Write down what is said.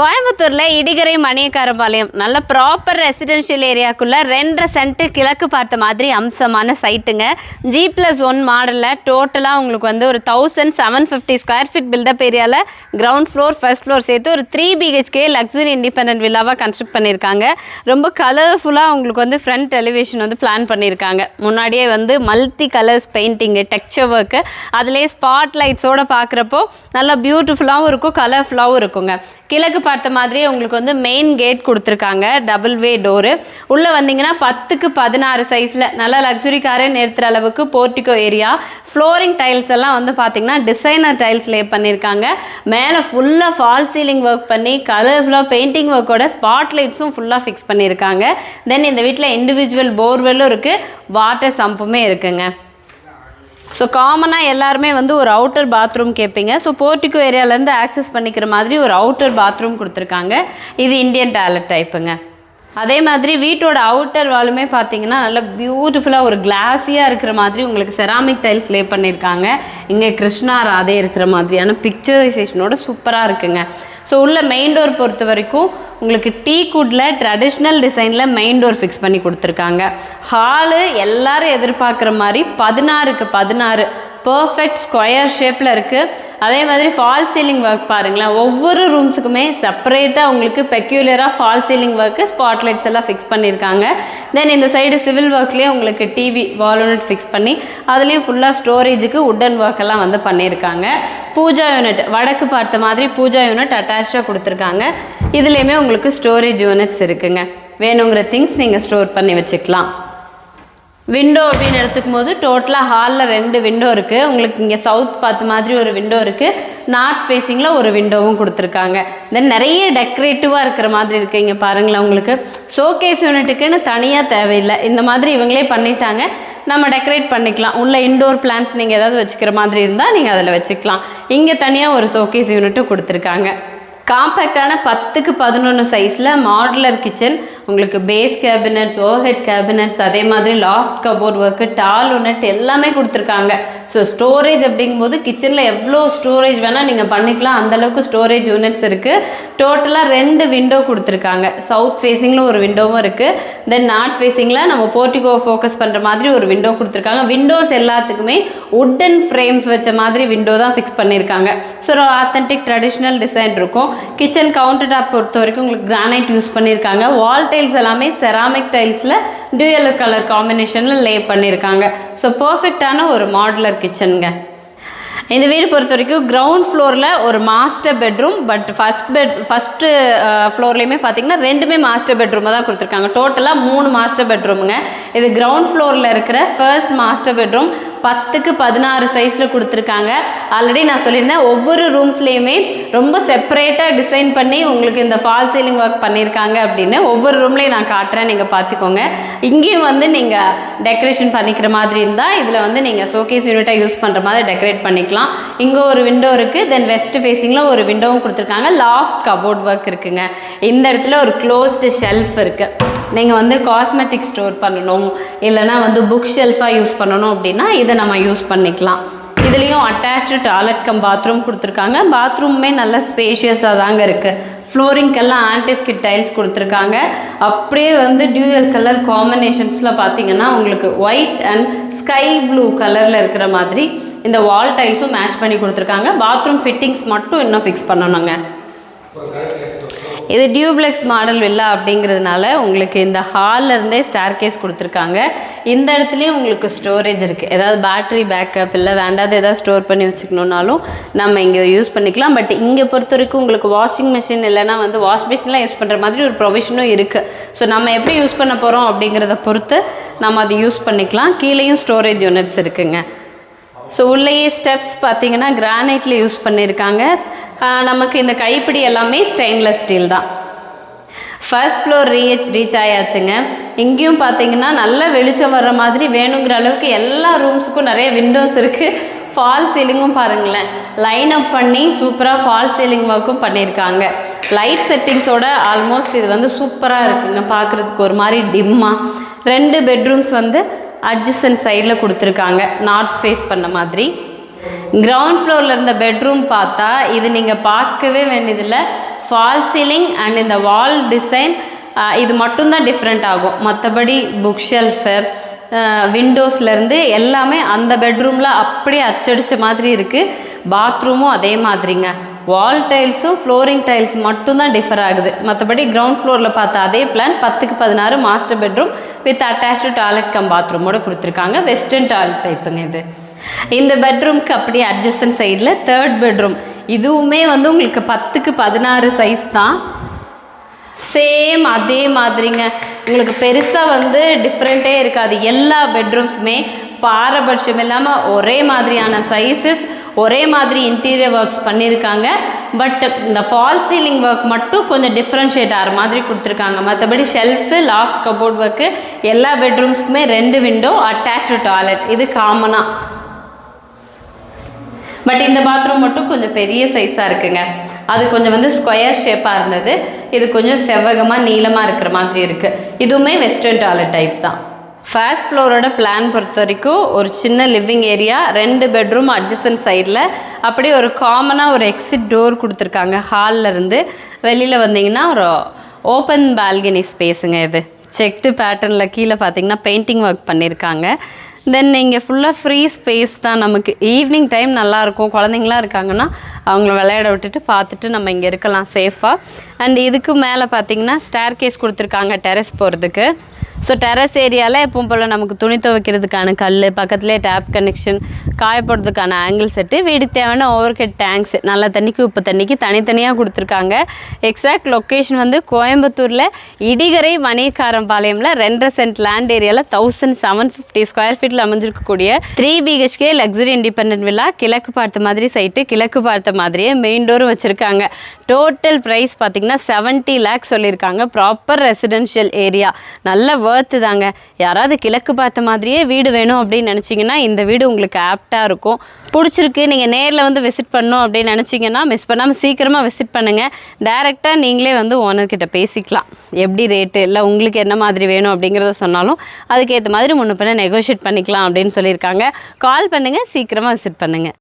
கோயம்புத்தூரில் இடிகரை மணியக்காரபாளையம். நல்ல proper residential ஏரியாக்குள்ளே ரெண்டரை சென்ட்டு கிழக்கு பார்த்த மாதிரி அம்சமான சைட்டுங்க ஜி ப்ளஸ் ஒன் மாடலில் டோட்டலாக உங்களுக்கு வந்து ஒரு thousand seven fifty square feet built up ஏரியாவில் கிரவுண்ட் ஃப்ளோர் ஃபர்ஸ்ட் ஃப்ளோர் சேர்த்து ஒரு த்ரீ பிஹெச்கே லக்ஸுரி இண்டிபெண்டன்ட் வில்லாவாக கன்ஸ்ட்ரக்ட் பண்ணியிருக்காங்க. ரொம்ப கலர்ஃபுல்லாக உங்களுக்கு வந்து ஃப்ரண்ட் எலிவேஷன் வந்து பிளான் பண்ணியிருக்காங்க. முன்னாடியே வந்து multi colours painting texture work அதுலேயே ஸ்பாட் லைட்ஸோடு பார்க்குறப்போ நல்லா பியூட்டிஃபுல்லாகவும் இருக்கும் கலர்ஃபுல்லாகவும் இருக்குங்க. கிழக்கு பார்த்த மாதிரியே உங்களுக்கு வந்து மெயின் கேட் கொடுத்துருக்காங்க. டபுள் வே டோரு உள்ளே வந்தீங்கன்னா பத்துக்கு பதினாறு சைஸில் நல்லா லக்ஸுரி காரே நிறுத்துகிற அளவுக்கு போர்ட்டிகோ ஏரியா ஃப்ளோரிங் டைல்ஸ் எல்லாம் வந்து பார்த்தீங்கன்னா டிசைனர் டைல்ஸ் லே பண்ணியிருக்காங்க. மேலே ஃபுல்லாக ஃபால் சீலிங் ஒர்க் பண்ணி கலர்ஃபுல்லாக பெயிண்டிங் ஒர்க்கோட ஸ்பாட் லைட்ஸும் ஃபுல்லாக ஃபிக்ஸ் பண்ணியிருக்காங்க. தென் இந்த வீட்டில் இண்டிவிஜுவல் போர்வெல்லும் இருக்குது வாட்டர் சம்புமே இருக்குங்க. ஸோ காமனாக எல்லாருமே வந்து ஒரு அவுட்டர் பாத்ரூம் கேட்பீங்க ஸோ போர்ட்டிகோ ஏரியாலேருந்து ஆக்சஸ் பண்ணிக்கிற மாதிரி ஒரு அவுட்டர் பாத்ரூம் கொடுத்துருக்காங்க. இது இந்தியன் டாய்லெட் டைப்புங்க அதே மாதிரி வீட்டோட அவுட்டர் வாலுமே பார்த்தீங்கன்னா நல்ல பியூட்டிஃபுல்லாக ஒரு கிளாஸியாக இருக்கிற மாதிரி உங்களுக்கு செராமிக் டைல்ஸ் லே பண்ணியிருக்காங்க. இங்கே கிருஷ்ணா ராதே இருக்கிற மாதிரியான பிக்சரைசேஷனோட சூப்பராக இருக்குங்க. ஸோ உள்ள மெயின் டோர் பொறுத்த வரைக்கும் உங்களுக்கு டீ குட்டில் ட்ரெடிஷ்னல் டிசைனில் மெயின் டோர் ஃபிக்ஸ் பண்ணி கொடுத்துருக்காங்க. ஹாலு எல்லாரும் எதிர்பார்க்குற மாதிரி பதினாறுக்கு பதினாறு பர்ஃபெக்ட் ஸ்கொயர் ஷேப்பில் இருக்குது அதே மாதிரி ஃபால் சீலிங் ஒர்க் பாருங்களேன் ஒவ்வொரு ரூம்ஸுக்குமே செப்பரேட்டாக உங்களுக்கு பெக்யூலியராக false ceiling work spot lights எல்லாம் ஃபிக்ஸ் பண்ணியிருக்காங்க. தென் இந்த சைடு சிவில் ஒர்க்லேயே உங்களுக்கு டிவி வால்யூனிட் ஃபிக்ஸ் பண்ணி அதுலேயும் ஃபுல்லாக ஸ்டோரேஜுக்கு உட்டன் ஒர்க் எல்லாம் வந்து பண்ணியிருக்காங்க. பூஜா யூனிட் வடக்கு பார்த்த மாதிரி பூஜா யூனிட் அட்டாச்சாக கொடுத்துருக்காங்க. இதுலேயுமே உங்களுக்கு ஸ்டோரேஜ் யூனிட்ஸ் இருக்குங்க. வேணுங்கிற திங்ஸ் நீங்கள் ஸ்டோர் பண்ணி வச்சுக்கலாம். விண்டோ அப்படின்னு எடுத்துக்கும் போது டோட்டலாக ஹாலில் ரெண்டு விண்டோ இருக்குது உங்களுக்கு இங்கே சவுத் பார்த்து மாதிரி ஒரு விண்டோ இருக்குது நார்த் ஃபேஸிங்கில் ஒரு விண்டோவும் கொடுத்துருக்காங்க. தென் நிறைய டெக்கரேட்டிவாக இருக்கிற மாதிரி இருக்குது இங்கே பாருங்களேன் உங்களுக்கு. ஷோகேஸ் யூனிட்டுக்குன்னு தனியாக தேவையில்லை. இந்த மாதிரி இவங்களே பண்ணிட்டாங்க. நம்ம டெக்கரேட் பண்ணிக்கலாம். உள்ள இன்டோர் பிளான்ஸ் நீங்கள் ஏதாவது வச்சுக்கிற மாதிரி இருந்தால் நீங்கள் அதில் வச்சுக்கலாம். இங்கே தனியாக ஒரு ஷோகேஸ் யூனிட்டும் கொடுத்துருக்காங்க. காம்பேக்டான பத்துக்கு பதினொன்று சைஸில் மாடுலர் கிச்சன் உங்களுக்கு பேஸ் கேபினட்ஸ் ஓஹெட் கேபினட்ஸ் அதே மாதிரி loft cupboard work tall unit எல்லாமே கொடுத்துருக்காங்க. ஸோ ஸ்டோரேஜ் அப்படிங்கும்போது கிச்சனில் எவ்வளோ ஸ்டோரேஜ் வேணால் நீங்கள் பண்ணிக்கலாம். அந்தளவுக்கு ஸ்டோரேஜ் யூனிட்ஸ் இருக்குது டோட்டலாக ரெண்டு விண்டோ கொடுத்துருக்காங்க. சவுத் ஃபேஸிங்கில் ஒரு விண்டோவும் இருக்குது தென் நார்த் ஃபேஸிங்கில் நம்ம போர்ட்டிகோ ஃபோக்கஸ் பண்ணுற மாதிரி ஒரு விண்டோ கொடுத்துருக்காங்க. விண்டோஸ் எல்லாத்துக்குமே உட்டன் ஃப்ரேம்ஸ் வச்ச மாதிரி விண்டோ தான் ஃபிக்ஸ் பண்ணியிருக்காங்க ஸோ ஒரு ஆத்தென்டிக் ட்ரெடிஷ்னல் டிசைன் இருக்கும். கிச்சன் கவுண்டர் டாப் பொறுத்த வரைக்கும் உங்களுக்கு கிரானைட் யூஸ் பண்ணியிருக்காங்க வால் டைல்ஸ் எல்லாமே செராமிக் டைல்ஸில் டியூயல் கலர் காம்பினேஷனில் லே பண்ணியிருக்காங்க ஸோ பர்ஃபெக்டான ஒரு மாடலர் கிச்சனுங்க இந்த வீடு பொறுத்த வரைக்கும் கிரவுண்ட் ஃப்ளோரில் ஒரு master bedroom but first bed first ஃப்ளோர்லேயுமே பார்த்தீங்கன்னா ரெண்டுமே மாஸ்டர் பெட்ரூமாக தான் கொடுத்துருக்காங்க. டோட்டலாக மூணு மாஸ்டர் பெட்ரூமுங்க இது கிரவுண்ட் ஃப்ளோரில் இருக்கிற ஃபர்ஸ்ட் மாஸ்டர் பெட்ரூம் பத்துக்கு பதினாறு சைஸில் கொடுத்துருக்காங்க. ஆல்ரெடி நான் சொல்லியிருந்தேன் ஒவ்வொரு ரூம்ஸ்லேயுமே ரொம்ப செப்பரேட்டாக டிசைன் பண்ணி உங்களுக்கு இந்த ஃபால் சீலிங் ஒர்க் பண்ணியிருக்காங்க அப்படின்னு. ஒவ்வொரு ரூம்லேயும் நான் காட்டுறேன் நீங்கள் பார்த்துக்கோங்க. இங்கேயும் வந்து நீங்கள் டெக்கரேஷன் பண்ணிக்கிற மாதிரி இருந்தால் இதில் வந்து நீங்கள் ஷோகேஸ் யூனிட்டாக யூஸ் பண்ணுற மாதிரி டெக்கரேட் பண்ணிக்கலாம். இங்கே ஒரு விண்டோ இருக்குது தென் வெஸ்ட் ஃபேஸிங்கில் ஒரு விண்டோவும் கொடுத்துருக்காங்க. லாஃப்ட் கபோர்ட் ஒர்க் இருக்குங்க. இந்த இடத்துல ஒரு க்ளோஸ்டு ஷெல்ஃப் இருக்குது நீங்கள் வந்து காஸ்மெட்டிக் ஸ்டோர் பண்ணணும் இல்லைனா வந்து புக் ஷெல்ஃபாக யூஸ் பண்ணணும் அப்படின்னா இது நம்ம யூஸ் பண்ணிக்கலாம். இதுலேயும் அட்டாச்சு டாய்லெட் கம் பாத்ரூம் கொடுத்துருக்காங்க. பாத்ரூமே நல்ல ஸ்பேஷியஸாக தாங்க இருக்குது ஃப்ளோரிங்கெல்லாம் ஆன்டிஸ்கிட் டைல்ஸ் கொடுத்துருக்காங்க. அப்படியே வந்து டியூயல் கலர் காம்பினேஷன்ஸில் பார்த்தீங்கன்னா உங்களுக்கு ஒயிட் அண்ட் ஸ்கை ப்ளூ கலரில் இருக்கிற மாதிரி இந்த வால் டைல்ஸும் மேட்ச் பண்ணி கொடுத்துருக்காங்க. பாத்ரூம் ஃபிட்டிங்ஸ் மட்டும் இன்னும் ஃபிக்ஸ் பண்ணணுங்க. இது டியூப்ளெக்ஸ் மாடல் வில்லா அப்படிங்கிறதுனால உங்களுக்கு இந்த ஹாலில் இருந்தே ஸ்டார் கேஸ் கொடுத்துருக்காங்க. இந்த இடத்துலையும் உங்களுக்கு ஸ்டோரேஜ் இருக்குது ஏதாவது பேட்டரி பேக்கப் இல்லை வேண்டாத ஏதாவது ஸ்டோர் பண்ணி வச்சுக்கணுன்னாலும் நம்ம இங்கே யூஸ் பண்ணிக்கலாம். பட் இங்கே பொறுத்த வரைக்கும் உங்களுக்கு வாஷிங் மிஷின் இல்லைனா வந்து வாஷ் மிஷின்லாம் யூஸ் பண்ணுற மாதிரி ஒரு ப்ரொவிஷனும் இருக்குது ஸோ நம்ம எப்படி யூஸ் பண்ண போகிறோம் அப்படிங்கிறத பொறுத்து நம்ம அதை யூஸ் பண்ணிக்கலாம். கீழேயும் ஸ்டோரேஜ் யூனிட்ஸ் இருக்குங்க. ஸோ உள்ளேயே ஸ்டெப்ஸ் பார்த்தீங்கன்னா கிரானைட்டில் யூஸ் பண்ணியிருக்காங்க நமக்கு இந்த கைப்பிடி எல்லாமே ஸ்டெயின்லெஸ் ஸ்டீல் தான். ஃபர்ஸ்ட் ஃப்ளோர் ரீ ரீச் ஆயாச்சுங்க. இங்கேயும் பார்த்தீங்கன்னா நல்ல வெளிச்சம் வர்ற மாதிரி வேணுங்கிற அளவுக்கு எல்லா ரூம்ஸுக்கும் நிறைய விண்டோஸ் இருக்குது ஃபால் சீலிங்கும் பாருங்களேன். லைன் அப் பண்ணி சூப்பராக ஃபால் சீலிங் ஒர்க்கும் பண்ணியிருக்காங்க லைட் செட்டிங்ஸோட ஆல்மோஸ்ட் இது வந்து சூப்பராக இருக்குங்க. பார்க்குறதுக்கு ஒரு மாதிரி டிம்மாக ரெண்டு பெட்ரூம்ஸ் வந்து அட்ஜஸ்டன் சைடில் கொடுத்துருக்காங்க. நார்த் ஃபேஸ் பண்ண மாதிரி. கிரவுண்ட் ஃப்ளோரில் இருந்த பெட்ரூம் பார்த்தா இது நீங்கள் பார்க்கவே வேண்டியதில்லை. ஃபால் சீலிங் அண்ட் இந்த வால் டிசைன் இது மட்டும்தான் டிஃப்ரெண்ட் ஆகும். மற்றபடி புக் ஷெல்ஃபு விண்டோஸ்லேருந்து எல்லாமே அந்த பெட்ரூமில் அப்படியே அச்சடித்த மாதிரி இருக்குது பாத்ரூமும் அதே மாதிரிங்க. வால் டைல்ஸும் ஃப்ளோரிங் டைல்ஸ் மட்டும்தான் டிஃபர் ஆகுது. மற்றபடி கிரவுண்ட் ஃப்ளோரில் பார்த்த அதே பிளான் பத்துக்கு பதினாறு master bedroom with attach toilet cum பாத்ரூமோட கொடுத்துருக்காங்க. வெஸ்டர்ன் டாய்லெட் டைப்புங்க இது. இந்த பெட்ரூம்க்கு அப்படியே அட்ஜஸ்டன் சைடில் தேர்ட் பெட்ரூம் இதுவுமே வந்து உங்களுக்கு பத்துக்கு பதினாறு சைஸ் தான். சேம் அதே மாதிரிங்க. உங்களுக்கு பெருசாக வந்து டிஃப்ரெண்ட்டே இருக்காது. எல்லா பெட்ரூம்ஸுமே பாரபட்சம் இல்லாமல் ஒரே மாதிரியான சைஸஸ் ஒரே மாதிரி இன்டீரியர் ஒர்க்ஸ் பண்ணியிருக்காங்க. பட் இந்த ஃபால் சீலிங் ஒர்க் மட்டும் கொஞ்சம் டிஃப்ரென்ஷியேட் ஆகிற மாதிரி கொடுத்துருக்காங்க. மற்றபடி ஷெல்ஃபு லாஃப்ட் கபோர்ட் ஒர்க்கு எல்லா பெட்ரூம்ஸ்க்குமே ரெண்டு விண்டோ அட்டாச்சு டாய்லெட் இது காமனாக பட் இந்த பாத்ரூம் மட்டும் கொஞ்சம் பெரிய சைஸாக இருக்குங்க. அது கொஞ்சம் வந்து ஸ்கொயர் ஷேப்பாக இருந்தது. இது கொஞ்சம் செவ்வகமாக நீளமாக இருக்கிற மாதிரி இருக்குது இதுவுமே வெஸ்டர்ன் டாய்லெட் டைப் தான். ஃபர்ஸ்ட் ஃப்ளோரோட பிளான் பொறுத்த வரைக்கும் ஒரு சின்ன லிவிங் ஏரியா ரெண்டு பெட்ரூம் அட்ஜஸ்டன் சைடில் அப்படியே ஒரு காமனாக ஒரு எக்ஸிட் டோர் கொடுத்துருக்காங்க. ஹாலில் இருந்து வெளியில் வந்தீங்கன்னா ஒரு ஓப்பன் பால்கனி ஸ்பேஸுங்க இது. செக்டு பேட்டர்னில் கீழே பார்த்தீங்கன்னா பெயிண்டிங் ஒர்க் பண்ணியிருக்காங்க தென் இங்கே ஃபுல்லாக ஃப்ரீ ஸ்பேஸ் தான் நமக்கு. ஈவினிங் டைம் நல்லாயிருக்கும் குழந்தைங்களாம் இருக்காங்கன்னா அவங்கள விளையாட விட்டுட்டு பார்த்துட்டு நம்ம இங்கே இருக்கலாம் சேஃபாக அண்ட் இதுக்கு மேலே பார்த்தீங்கன்னா ஸ்டேர் கேஸ் கொடுத்துருக்காங்க டெரஸ் போகிறதுக்கு ஸோ டெரஸ் ஏரியாவில் எப்பவும் போல் நமக்கு துணி துவைக்கிறதுக்கான கல் பக்கத்துலேயே டேப் கனெக்ஷன் காய போடுறதுக்கான ஆங்கிள் செட்டு வீடுக்கு தேவையான ஓவர் ஹெட் டேங்க்ஸ் நல்ல தண்ணிக்கு உப்பு தண்ணிக்கு தனித்தனியாக கொடுத்துருக்காங்க. எக்ஸாக்ட் லொக்கேஷன் வந்து கோயம்புத்தூரில் இடிகரை மணிக்காரம்பாளையமில் ரெண்டரை சென்ட் லேண்ட் ஏரியாவில் தௌசண்ட் செவன் ஃபிஃப்டி ஸ்கொயர் ஃபீட்டில் அமைஞ்சிருக்கக்கூடிய three BHK luxury independent villa கிழக்கு பார்த்த மாதிரி சைட்டு கிழக்கு பார்த்த மாதிரியே மெயின் டோரும் வச்சுருக்காங்க. டோட்டல் ப்ரைஸ் பார்த்தீங்கன்னா செவன்ட்டி லேக்ஸ் சொல்லியிருக்காங்க. ப்ராப்பர் ரெசிடென்ஷியல் ஏரியா நல்ல ஒர்த்து தாங்க. யாராவது கிழக்கு பார்த்த மாதிரியே வீடு வேணும் அப்படின்னு நினச்சிங்கன்னா இந்த வீடு உங்களுக்கு ஆப்டாக இருக்கும். பிடிச்சிருக்கு நீங்கள் நேரில் வந்து விசிட் பண்ணணும் அப்படின்னு நினச்சிங்கன்னா மிஸ் பண்ணாமல் சீக்கிரமாக விசிட் பண்ணுங்கள் டேரெக்டாக நீங்களே வந்து ஓனர்கிட்ட பேசிக்கலாம். எப்படி ரேட்டு இல்லை உங்களுக்கு என்ன மாதிரி வேணும் அப்படிங்கிறத சொன்னாலும் அதுக்கேற்ற மாதிரி முன்ன பின்ன நெகோஷியேட் பண்ணிக்கலாம் அப்படின்னு சொல்லியிருக்காங்க. கால் பண்ணுங்கள் சீக்கிரமாக விசிட் பண்ணுங்கள்